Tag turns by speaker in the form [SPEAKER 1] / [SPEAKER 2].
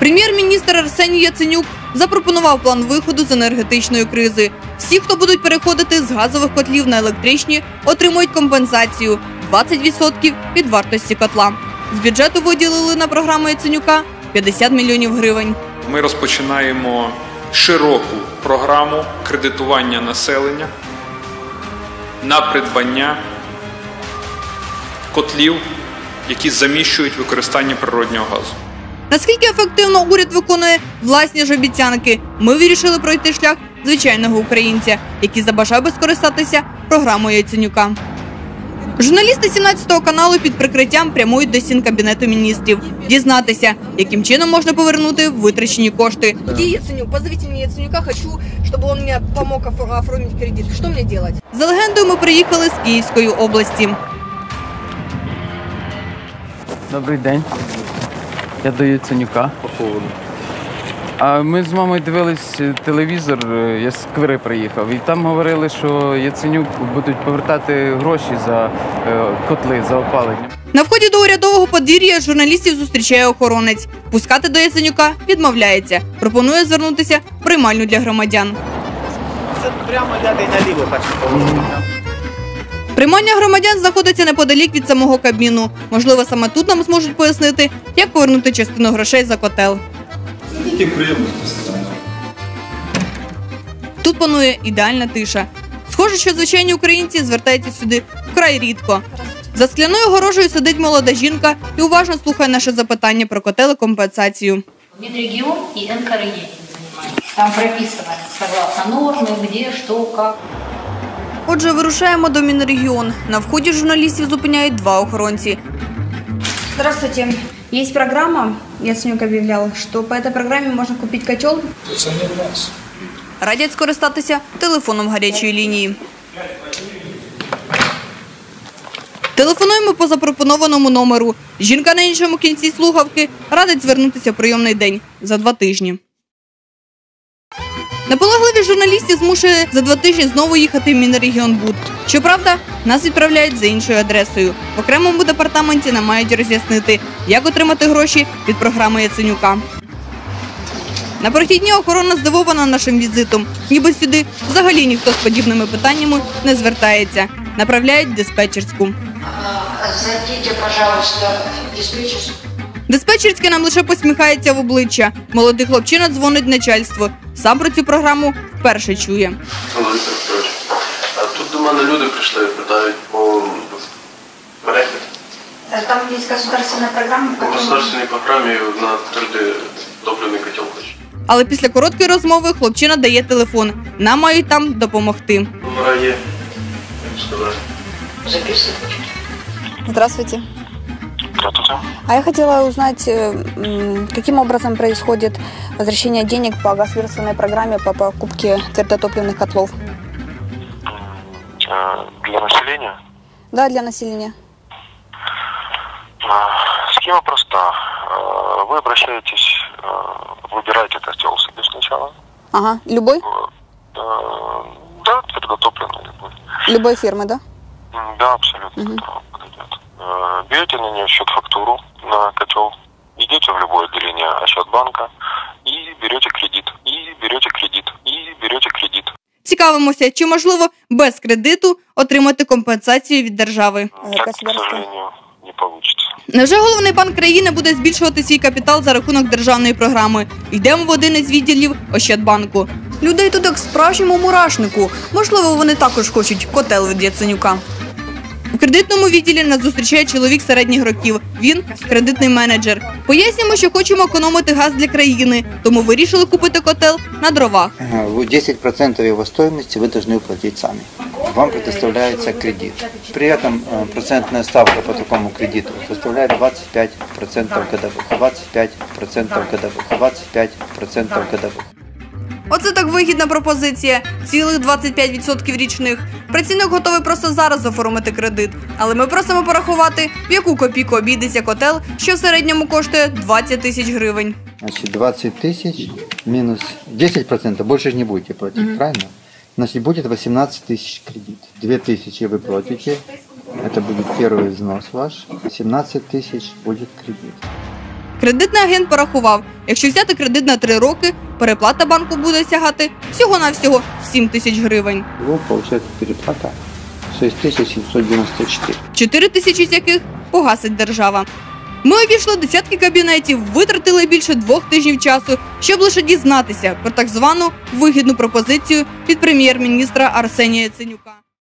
[SPEAKER 1] Прем'єр-міністр Арсеній Яценюк запропонував план виходу з енергетичної кризи. Всі, хто будуть переходити з газових котлів на електричні, отримують компенсацію 20% від вартості котла. З бюджету виділили на програму Яценюка 50 мільйонів гривень.
[SPEAKER 2] Ми розпочинаємо широку програму кредитування населення на придбання котлів, які заміщують використання природнього газу.
[SPEAKER 1] Наскільки ефективно уряд виконує власні ж обіцянки, ми вирішили пройти шлях звичайного українця, який забажав би скористатися програмою Яценюка. Журналісти 17 каналу під прикриттям прямують до стін кабінету міністрів, дізнатися, яким чином можна повернути витрачені кошти.
[SPEAKER 3] Где Яценюк? Позовите мне Яценюка, хочу, чтобы он мне помог офо- оформить кредит. Что мне делать?
[SPEAKER 1] За легендою, ми приїхали з Київської області.
[SPEAKER 4] Добрий день. Я до Яценюка. По поводу. А ми з мамою дивились е, телевізор, е, я з Квири приїхав, і там говорили, що Яценюк будуть повертати гроші за е, котли, за опалення.
[SPEAKER 1] На вході до урядового подвір'я журналістів зустрічає охоронець. Пускати до Яценюка відмовляється. Пропонує звернутися в приймальню для громадян.
[SPEAKER 5] Це прямо ляти наліво перше
[SPEAKER 1] Приймання громадян знаходиться неподалік від самого Кабміну. Можливо, саме тут нам зможуть пояснити, як повернути частину грошей за котел. Тут панує ідеальна тиша. Схоже, що звичайні українці звертаються сюди вкрай рідко. За скляною огорожею сидить молода жінка і уважно слухає наше запитання про котел і компенсацію.
[SPEAKER 6] Минрегион и НКРЕ этим. Там прописано, согласно нормы, где, что, как.
[SPEAKER 1] Отже, вирушаємо до Мінрегіон. На вході журналістів зупиняють два охоронці.
[SPEAKER 7] Здравствуйте. Есть программа, Яценюк объявлял, что по этой программе можно купить котел.
[SPEAKER 1] Радять скористатися телефоном гарячої лінії. Телефонуємо по запропонованому номеру. Жінка на іншому кінці слухавки радить звернутися в прийомний день за два тижні. Наполегливість журналістів змушує за два тижні знову їхати в Мінрегіонбуд. Щоправда, нас відправляють за іншою адресою. В окремому департаменті нам мають роз'яснити, як отримати гроші від програми Яценюка. На прохідні охорона здивована нашим візитом, ніби сюди взагалі ніхто з подібними питаннями не звертається. Направляють в диспетчерську.
[SPEAKER 6] Зайдите, пожалуйста, в диспетчерскую.
[SPEAKER 1] Диспетчерська нам лише посміхається в обличчя. Молодий хлопчина дзвонить начальству. Сам про цю програму вперше чує.
[SPEAKER 8] Петрович, тут до мене люди прийшли, питають по перехід.
[SPEAKER 7] Там есть государственная программа,
[SPEAKER 8] По государственній програмі на твердий топливний котел хочу.
[SPEAKER 1] Але після короткої розмови хлопчина дає телефон. Нам мають там допомогти.
[SPEAKER 8] Номера є.
[SPEAKER 7] Здравствуйте.
[SPEAKER 8] Здравствуйте.
[SPEAKER 7] А я хотела узнать, э, каким образом происходит возвращение денег по государственной программе по покупке твердотопливных котлов.
[SPEAKER 8] Для населення
[SPEAKER 7] Да, для населения.
[SPEAKER 8] схема проста. Вы обращаетесь, выбираете котел себе сначала.
[SPEAKER 7] Ага, любой?
[SPEAKER 8] Да, твердотопливный любой.
[SPEAKER 7] Любой фирмы, да?
[SPEAKER 8] Да, абсолютно
[SPEAKER 7] Мгм.
[SPEAKER 8] Берете на нее счет фактуру на котел, идете в любое отделение Ощадбанка и берете кредит, и берете кредит, и берете кредит.
[SPEAKER 1] Цікавимося, чи можливо без кредиту отримати компенсацію від держави.
[SPEAKER 8] Так, к
[SPEAKER 7] государство.
[SPEAKER 8] сожалению, не получится.
[SPEAKER 1] Невже головний банк країни буде збільшувати свій капітал за рахунок державної програми? Йдемо в один із відділів Ощадбанку. Людей тут як справжньому мурашнику. Можливо, вони також хочуть котел від Яценюка. У кредитному відділі нас зустрічає чоловік середніх років. Він кредитний менеджер. Пояснюємо, що хочемо економити газ для країни, тому вирішили купити котел на дровах.
[SPEAKER 9] Ага, вы 10% его стоимости вы должны уплатить сами. Вам предоставляется кредит. При этом э, процентная ставка по такому кредиту составляет 25% годовых. 25% годовых. 25% годовых.
[SPEAKER 1] Оце так вигідна пропозиція. Цілих 25% річних. Працівник готовий просто зараз оформити кредит. Але ми просимо порахувати, в яку копійку обійдеться котел, що в середньому коштує 20 тисяч гривень.
[SPEAKER 9] Значит, 20 тысяч минус 10%, больше же не будете платить, правильно? Значит, будет 18 тысяч кредит. 2 тысячи вы платите, это будет первый взнос ваш, 17 тысяч будет кредит.
[SPEAKER 1] Кредитний агент порахував, якщо взяти кредит на 3 роки, переплата банку буде сягати всього-навсього 7 тисяч гривень.
[SPEAKER 10] Всего получается переплата 6794.
[SPEAKER 1] 4 тисячі з яких погасить держава. Ми обійшли десятки кабінетів, витратили більше двох тижнів часу, щоб лише дізнатися про так звану вигідну пропозицію від прем'єр-міністра Арсенія Яценюка.